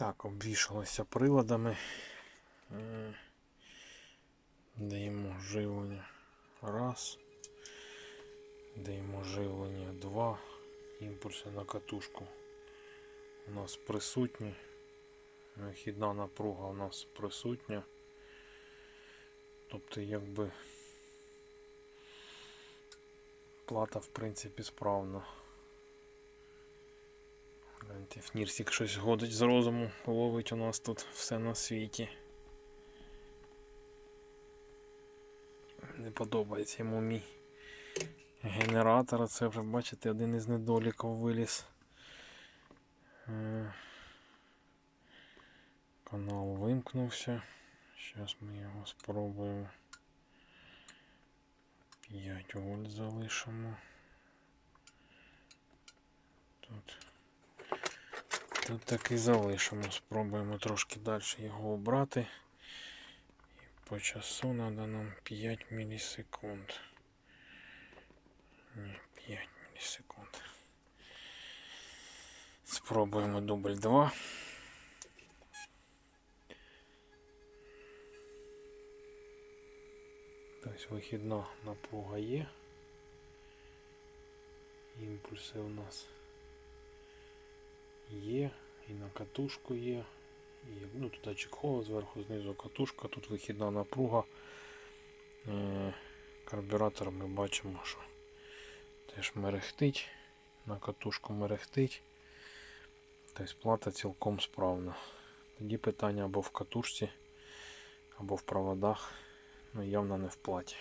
Так, обвішалося приладами. Е, Даємо живлення. Раз. Даємо живлення два. Імпульси на катушку у нас присутні. Вихідна напруга у нас присутня. Тобто якби плата в принципі справна. Фнірсік щось годить з розуму, ловить у нас тут все на світі. Не подобається йому мій генератор. Це вже бачите, один із недоліків виліз. Е, Канал вимкнувся. Зараз ми його спробуємо. 5 вольт залишимо. Тут так і залишимо. Спробуємо трошки далі його обрати. І по часу треба нам 5 мілісекунд. Ні, 5 мілісекунд. Спробуємо дубль 2. Тобто вихідна напруга є. Імпульси у нас є, і на катушку є. І, ну, тут чехол зверху, знизу катушка, тут вихідна напруга. Е, Карбюратор ми бачимо, що теж мерехтить, на катушку мерехтить. Тобто плата цілком справна. Тоді питання або в катушці, або в проводах, ну явно не в платі.